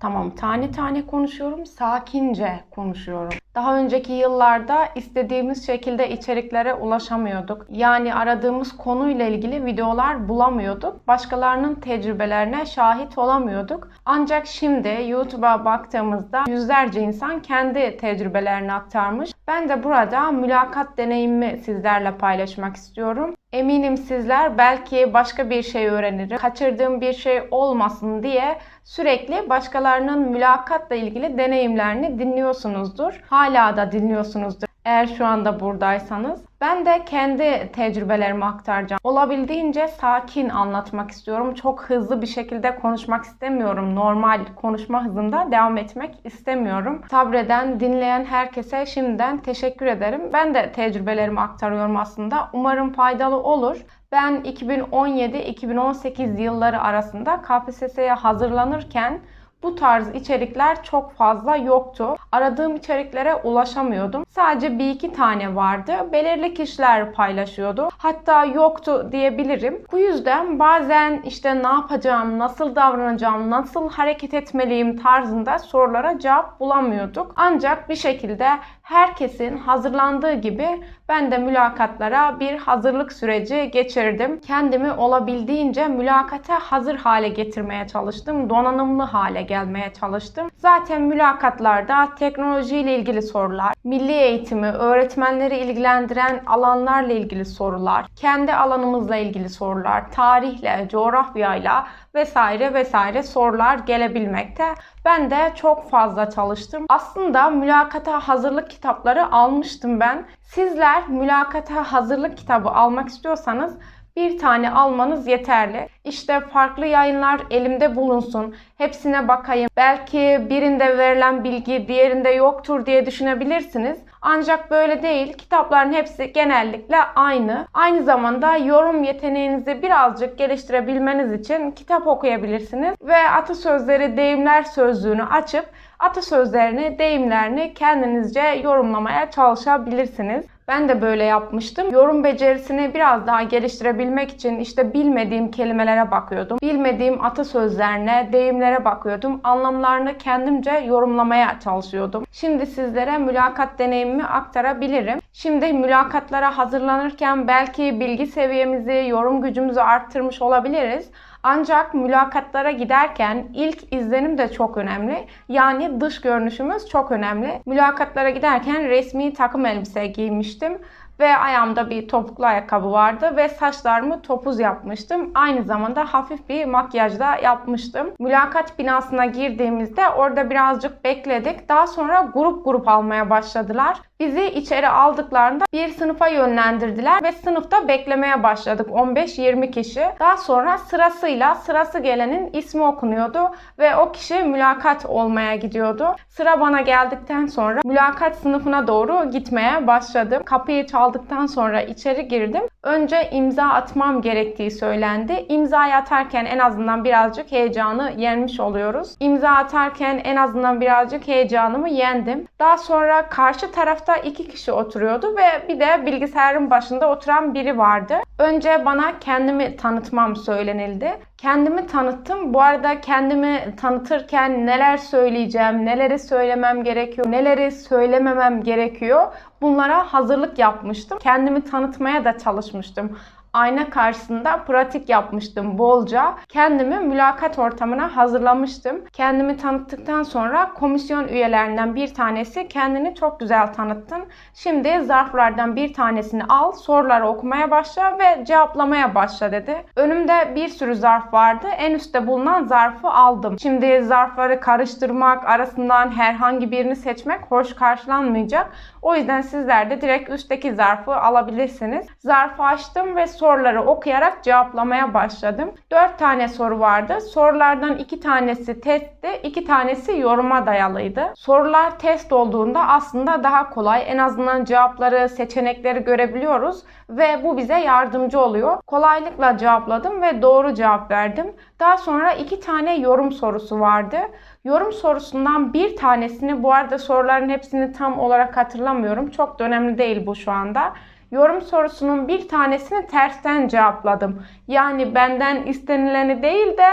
Tamam tane tane konuşuyorum, sakince konuşuyorum. Daha önceki yıllarda istediğimiz şekilde içeriklere ulaşamıyorduk. Yani aradığımız konuyla ilgili videolar bulamıyorduk. Başkalarının tecrübelerine şahit olamıyorduk. Ancak şimdi YouTube'a baktığımızda yüzlerce insan kendi tecrübelerini aktarmış. Ben de burada mülakat deneyimimi sizlerle paylaşmak istiyorum. Eminim sizler belki başka bir şey öğrenir, kaçırdığım bir şey olmasın diye sürekli başkalarının mülakatla ilgili deneyimlerini dinliyorsunuzdur. Hala da dinliyorsunuzdur eğer şu anda buradaysanız. Ben de kendi tecrübelerimi aktaracağım. Olabildiğince sakin anlatmak istiyorum. Çok hızlı bir şekilde konuşmak istemiyorum. Normal konuşma hızında devam etmek istemiyorum. Sabreden, dinleyen herkese şimdiden teşekkür ederim. Ben de tecrübelerimi aktarıyorum aslında. Umarım faydalı olur. Ben 2017-2018 yılları arasında KPSS'ye hazırlanırken bu tarz içerikler çok fazla yoktu. Aradığım içeriklere ulaşamıyordum. Sadece bir iki tane vardı. Belirli kişiler paylaşıyordu. Hatta yoktu diyebilirim. Bu yüzden bazen işte ne yapacağım, nasıl davranacağım, nasıl hareket etmeliyim tarzında sorulara cevap bulamıyorduk. Ancak bir şekilde herkesin hazırlandığı gibi ben de mülakatlara bir hazırlık süreci geçirdim. Kendimi olabildiğince mülakata hazır hale getirmeye çalıştım. Donanımlı hale gelmeye çalıştım. Zaten mülakatlarda teknolojiyle ilgili sorular, milli eğitimi, öğretmenleri ilgilendiren alanlarla ilgili sorular, kendi alanımızla ilgili sorular, tarihle, coğrafyayla vesaire vesaire sorular gelebilmekte. Ben de çok fazla çalıştım. Aslında mülakata hazırlık kitapları almıştım ben. Sizler mülakata hazırlık kitabı almak istiyorsanız bir tane almanız yeterli. İşte farklı yayınlar elimde bulunsun. Hepsine bakayım. Belki birinde verilen bilgi diğerinde yoktur diye düşünebilirsiniz. Ancak böyle değil. Kitapların hepsi genellikle aynı. Aynı zamanda yorum yeteneğinizi birazcık geliştirebilmeniz için kitap okuyabilirsiniz. Ve atasözleri deyimler sözlüğünü açıp atasözlerini, deyimlerini kendinizce yorumlamaya çalışabilirsiniz. Ben de böyle yapmıştım. Yorum becerisini biraz daha geliştirebilmek için işte bilmediğim kelimelere bakıyordum. Bilmediğim atasözlerine, deyimlere bakıyordum. Anlamlarını kendimce yorumlamaya çalışıyordum. Şimdi sizlere mülakat deneyimimi aktarabilirim. Şimdi mülakatlara hazırlanırken belki bilgi seviyemizi, yorum gücümüzü arttırmış olabiliriz. Ancak mülakatlara giderken ilk izlenim de çok önemli. Yani dış görünüşümüz çok önemli. Mülakatlara giderken resmi takım elbise giymiştim ve ayağımda bir topuklu ayakkabı vardı ve saçlarımı topuz yapmıştım. Aynı zamanda hafif bir makyaj da yapmıştım. Mülakat binasına girdiğimizde orada birazcık bekledik. Daha sonra grup grup almaya başladılar. Bizi içeri aldıklarında bir sınıfa yönlendirdiler ve sınıfta beklemeye başladık 15-20 kişi. Daha sonra sırasıyla sırası gelenin ismi okunuyordu ve o kişi mülakat olmaya gidiyordu. Sıra bana geldikten sonra mülakat sınıfına doğru gitmeye başladım. Kapıyı çaldıktan sonra içeri girdim. Önce imza atmam gerektiği söylendi. İmzayı atarken en azından birazcık heyecanı yenmiş oluyoruz. İmza atarken en azından birazcık heyecanımı yendim. Daha sonra karşı tarafta iki kişi oturuyordu ve bir de bilgisayarın başında oturan biri vardı. Önce bana kendimi tanıtmam söylenildi. Kendimi tanıttım. Bu arada kendimi tanıtırken neler söyleyeceğim, neleri söylemem gerekiyor, neleri söylememem gerekiyor bunlara hazırlık yapmıştım. Kendimi tanıtmaya da çalışmıştım ayna karşısında pratik yapmıştım bolca. Kendimi mülakat ortamına hazırlamıştım. Kendimi tanıttıktan sonra komisyon üyelerinden bir tanesi kendini çok güzel tanıttın. Şimdi zarflardan bir tanesini al, soruları okumaya başla ve cevaplamaya başla dedi. Önümde bir sürü zarf vardı. En üstte bulunan zarfı aldım. Şimdi zarfları karıştırmak, arasından herhangi birini seçmek hoş karşılanmayacak. O yüzden sizler de direkt üstteki zarfı alabilirsiniz. Zarfı açtım ve soruları okuyarak cevaplamaya başladım. 4 tane soru vardı. Sorulardan 2 tanesi testti, 2 tanesi yoruma dayalıydı. Sorular test olduğunda aslında daha kolay. En azından cevapları, seçenekleri görebiliyoruz ve bu bize yardımcı oluyor. Kolaylıkla cevapladım ve doğru cevap verdim. Daha sonra 2 tane yorum sorusu vardı. Yorum sorusundan bir tanesini bu arada soruların hepsini tam olarak hatırlamıyorum. Çok da önemli değil bu şu anda. Yorum sorusunun bir tanesini tersten cevapladım. Yani benden istenileni değil de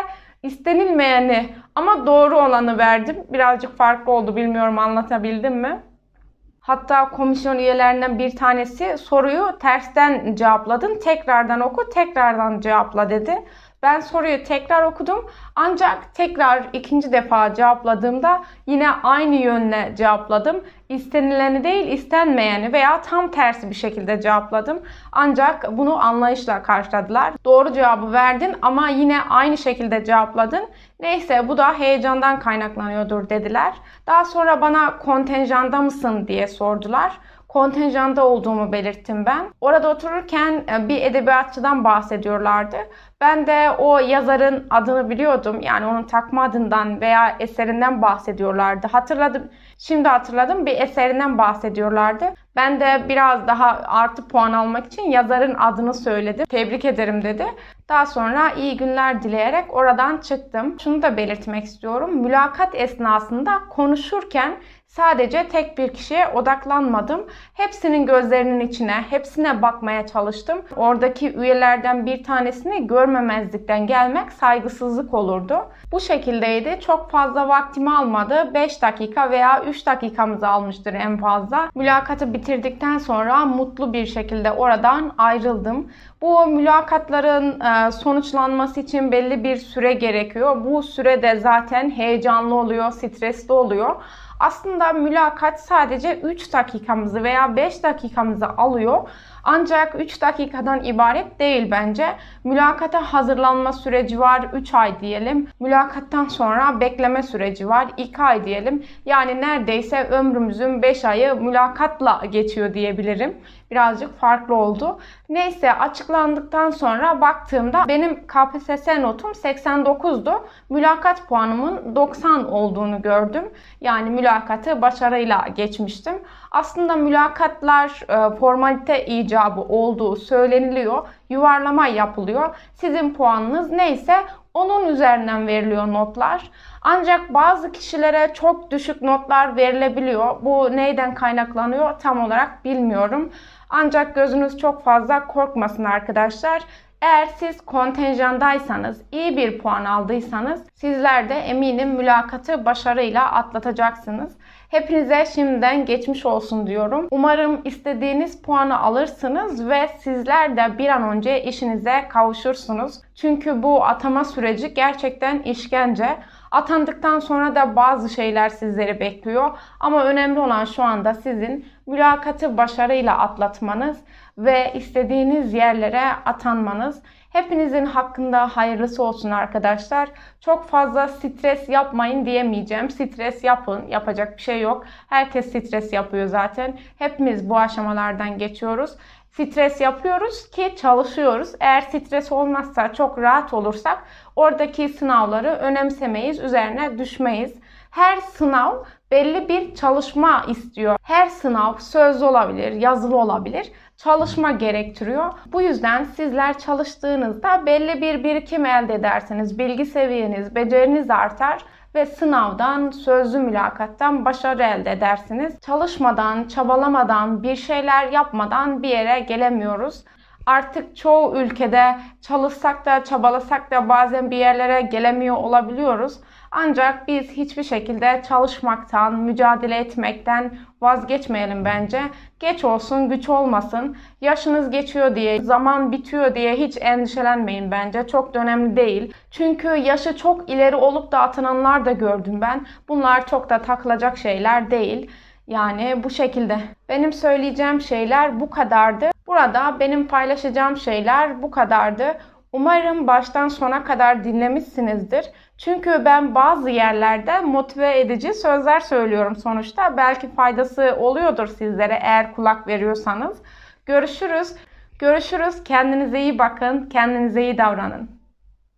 istenilmeyeni Ama doğru olanı verdim. Birazcık farklı oldu. Bilmiyorum anlatabildim mi? Hatta komisyon üyelerinden bir tanesi soruyu tersten cevapladın. Tekrardan oku, tekrardan cevapla dedi. Ben soruyu tekrar okudum. Ancak tekrar ikinci defa cevapladığımda yine aynı yönle cevapladım. İstenileni değil, istenmeyeni veya tam tersi bir şekilde cevapladım. Ancak bunu anlayışla karşıladılar. Doğru cevabı verdin ama yine aynı şekilde cevapladın. Neyse bu da heyecandan kaynaklanıyordur dediler. Daha sonra bana kontenjanda mısın diye sordular kontenjanda olduğumu belirttim ben. Orada otururken e, bir edebiyatçıdan bahsediyorlardı. Ben de o yazarın adını biliyordum. Yani onun takma adından veya eserinden bahsediyorlardı. Hatırladım. Şimdi hatırladım. Bir eserinden bahsediyorlardı. Ben de biraz daha artı puan almak için yazarın adını söyledim. Tebrik ederim dedi. Daha sonra iyi günler dileyerek oradan çıktım. Şunu da belirtmek istiyorum. Mülakat esnasında konuşurken Sadece tek bir kişiye odaklanmadım. Hepsinin gözlerinin içine, hepsine bakmaya çalıştım. Oradaki üyelerden bir tanesini görmemezlikten gelmek saygısızlık olurdu. Bu şekildeydi. Çok fazla vaktimi almadı. 5 dakika veya 3 dakikamızı almıştır en fazla. Mülakatı bitirdikten sonra mutlu bir şekilde oradan ayrıldım. Bu mülakatların e, sonuçlanması için belli bir süre gerekiyor. Bu sürede zaten heyecanlı oluyor, stresli oluyor. Aslında mülakat sadece 3 dakikamızı veya 5 dakikamızı alıyor. Ancak 3 dakikadan ibaret değil bence. Mülakata hazırlanma süreci var 3 ay diyelim. Mülakattan sonra bekleme süreci var 2 ay diyelim. Yani neredeyse ömrümüzün 5 ayı mülakatla geçiyor diyebilirim. Birazcık farklı oldu. Neyse açıklandıktan sonra baktığımda benim KPSS notum 89'du. Mülakat puanımın 90 olduğunu gördüm. Yani mülakatı başarıyla geçmiştim. Aslında mülakatlar e, formalite icabı olduğu söyleniliyor. Yuvarlama yapılıyor. Sizin puanınız neyse onun üzerinden veriliyor notlar. Ancak bazı kişilere çok düşük notlar verilebiliyor. Bu neyden kaynaklanıyor tam olarak bilmiyorum. Ancak gözünüz çok fazla korkmasın arkadaşlar. Eğer siz kontenjandaysanız, iyi bir puan aldıysanız sizler de eminim mülakatı başarıyla atlatacaksınız. Hepinize şimdiden geçmiş olsun diyorum. Umarım istediğiniz puanı alırsınız ve sizler de bir an önce işinize kavuşursunuz. Çünkü bu atama süreci gerçekten işkence. Atandıktan sonra da bazı şeyler sizleri bekliyor. Ama önemli olan şu anda sizin mülakatı başarıyla atlatmanız ve istediğiniz yerlere atanmanız. Hepinizin hakkında hayırlısı olsun arkadaşlar. Çok fazla stres yapmayın diyemeyeceğim. Stres yapın. Yapacak bir şey yok. Herkes stres yapıyor zaten. Hepimiz bu aşamalardan geçiyoruz. Stres yapıyoruz ki çalışıyoruz. Eğer stres olmazsa, çok rahat olursak oradaki sınavları önemsemeyiz, üzerine düşmeyiz. Her sınav belli bir çalışma istiyor. Her sınav sözlü olabilir, yazılı olabilir. Çalışma gerektiriyor. Bu yüzden sizler çalıştığınızda belli bir birikim elde edersiniz. Bilgi seviyeniz, beceriniz artar ve sınavdan, sözlü mülakattan başarı elde edersiniz. Çalışmadan, çabalamadan, bir şeyler yapmadan bir yere gelemiyoruz. Artık çoğu ülkede çalışsak da çabalasak da bazen bir yerlere gelemiyor olabiliyoruz. Ancak biz hiçbir şekilde çalışmaktan, mücadele etmekten vazgeçmeyelim bence. Geç olsun, güç olmasın. Yaşınız geçiyor diye, zaman bitiyor diye hiç endişelenmeyin bence. Çok da önemli değil. Çünkü yaşı çok ileri olup da atananlar da gördüm ben. Bunlar çok da takılacak şeyler değil. Yani bu şekilde. Benim söyleyeceğim şeyler bu kadardı. Burada benim paylaşacağım şeyler bu kadardı. Umarım baştan sona kadar dinlemişsinizdir. Çünkü ben bazı yerlerde motive edici sözler söylüyorum sonuçta. Belki faydası oluyordur sizlere eğer kulak veriyorsanız. Görüşürüz. Görüşürüz. Kendinize iyi bakın. Kendinize iyi davranın.